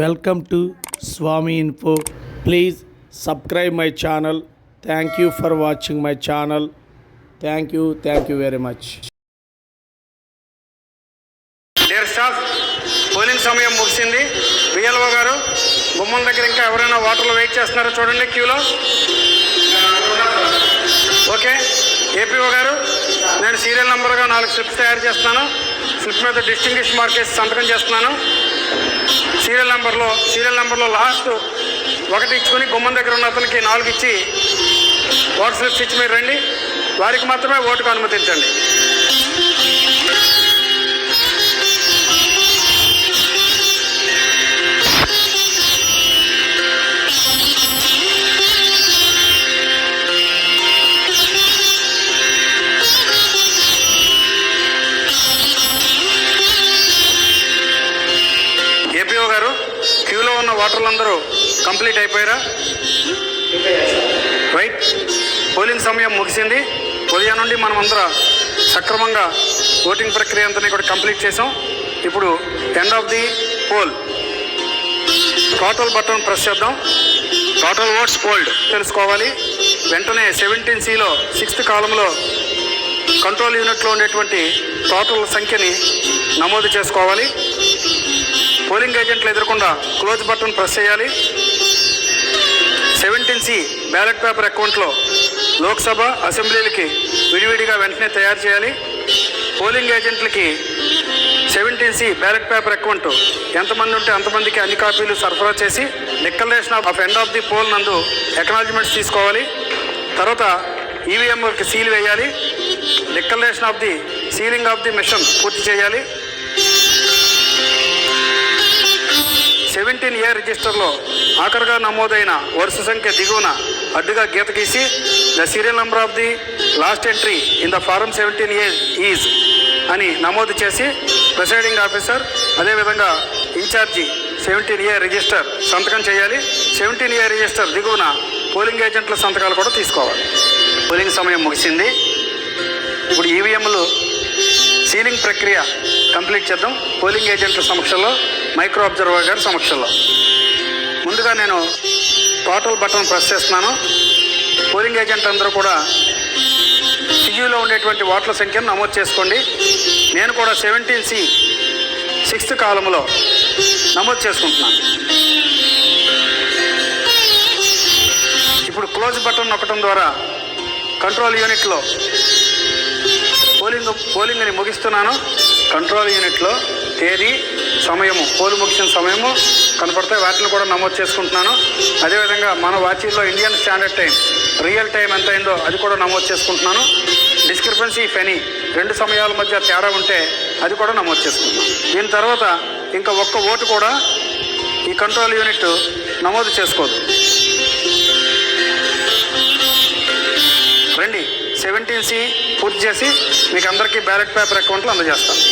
Welcome to Swami info. Please subscribe my channel. Thank you for watching my channel. Thank you thank you very much. Dear staff polling సమయం ముగిసింది. BLO గారు గుమ్మం దగ్గర ఇంకా ఎవరైనా వాటర్లో వెయిట్ చేస్తున్నారో చూడండి క్యూలో. ఓకే ఏపీఓ గారు నేను సీరియల్ నెంబర్గా నాలుగు స్లిప్స్ తయారు చేస్తున్నాను. స్లిప్ మీద డిస్టింగ్విష్ మార్కెట్స్ సంతకం చేస్తున్నాను. సీరియల్ నెంబర్లో సీరియల్ నెంబర్లో లాస్ట్ ఒకటి ఇచ్చుకొని గుమ్మం దగ్గర ఉన్న అతనికి నాలుగు ఇచ్చి ఓటర్ స్లిప్స్ ఇచ్చి మీరు రండి. వారికి మాత్రమే ఓటుకు అనుమతించండి. క్యూలో ఉన్న ఓటర్లందరూ కంప్లీట్ అయిపోయారా? రైట్ పోలింగ్ సమయం ముగిసింది. ఉదయం నుండి మనం అందరం సక్రమంగా ఓటింగ్ ప్రక్రియ అంతా కూడా కంప్లీట్ చేసాం ఇప్పుడు end of the poll total button press చేద్దాం. టోటల్ ఓట్స్ పోల్డ్ తెలుసుకోవాలి. వెంటనే సెవెంటీన్ సిలో సిక్స్త్ కాలంలో కంట్రోల్ యూనిట్లో ఉండేటువంటి టోటల్ సంఖ్యని నమోదు చేసుకోవాలి. పోలింగ్ ఏజెంట్లు ఎదురకుండా క్లోజ్ బటన్ ప్రెస్ చేయాలి. సెవెంటీన్ సి బ్యాలెట్ పేపర్ అకౌంట్లో లోక్సభ అసెంబ్లీలకి విడివిడిగా వెంటనే తయారు చేయాలి. Polling ఏజెంట్లకి seventeen C ballot paper account ఎంతమంది ఉంటే అంతమందికి అన్ని కాపీలు సరఫరా చేసి declaration of end of the poll నందు ఎకనాలజ్మెంట్స్ తీసుకోవాలి. తర్వాత ఈవీఎంకి సీల్ వేయాలి. Declaration of the sealing of the machine పూర్తి చేయాలి. సెవెంటీన్ ఏ రిజిస్టర్లో ఆఖరిగా నమోదైన వరుస సంఖ్య దిగువన అడ్డుగా గీత గీసి the serial number of the last entry in the form seventeen A is అని నమోదు చేసి ప్రిసైడింగ్ ఆఫీసర్ అదేవిధంగా ఇన్ఛార్జి సెవెంటీన్ ఏ రిజిస్టర్ సంతకం చేయాలి. సెవెంటీన్ ఏ రిజిస్టర్ దిగువన పోలింగ్ ఏజెంట్ల సంతకాలు కూడా తీసుకోవాలి. పోలింగ్ సమయం ముగిసింది. ఇప్పుడు ఈవీఎంలు సీలింగ్ ప్రక్రియ కంప్లీట్ చేద్దాం. పోలింగ్ ఏజెంట్ల సమక్షంలో మైక్రో అబ్జర్వర్ గారి సమక్షంలో. ముందుగా నేను టోటల్ బటన్ ప్రెస్ చేస్తున్నాను. పోలింగ్ ఏజెంట్ అందరూ కూడా సిజీలో ఉండేటువంటి ఓట్ల సంఖ్యను నమోదు చేసుకోండి. నేను కూడా సెవెంటీన్ సి సిక్స్త్ కాలంలో నమోదు చేసుకుంటున్నాను. ఇప్పుడు క్లోజ్ బటన్ నొక్కడం ద్వారా కంట్రోల్ యూనిట్లో పోలింగ్ పోలింగ్ని ముగిస్తున్నాను. కంట్రోల్ యూనిట్లో తేదీ సమయము పోలు ముగిసిన సమయము కనపడతాయి. వాటిని కూడా నమోదు చేసుకుంటున్నాను. అదేవిధంగా మన వాచీల్లో Indian standard time real time ఎంత అయిందో అది కూడా నమోదు చేసుకుంటున్నాను. డిస్క్రిపెన్సీ ఫెనీ రెండు సమయాల మధ్య తేడా ఉంటే అది కూడా నమోదు చేసుకుంటున్నాను. దీని తర్వాత ఇంకా ఒక్క ఓటు కూడా ఈ కంట్రోల్ యూనిట్ నమోదు చేసుకోదు. రండి సెవెంటీన్ సి పూర్తి చేసి మీకు అందరికీ బ్యాలెట్ పేపర్ అకౌంట్లు అందజేస్తాను.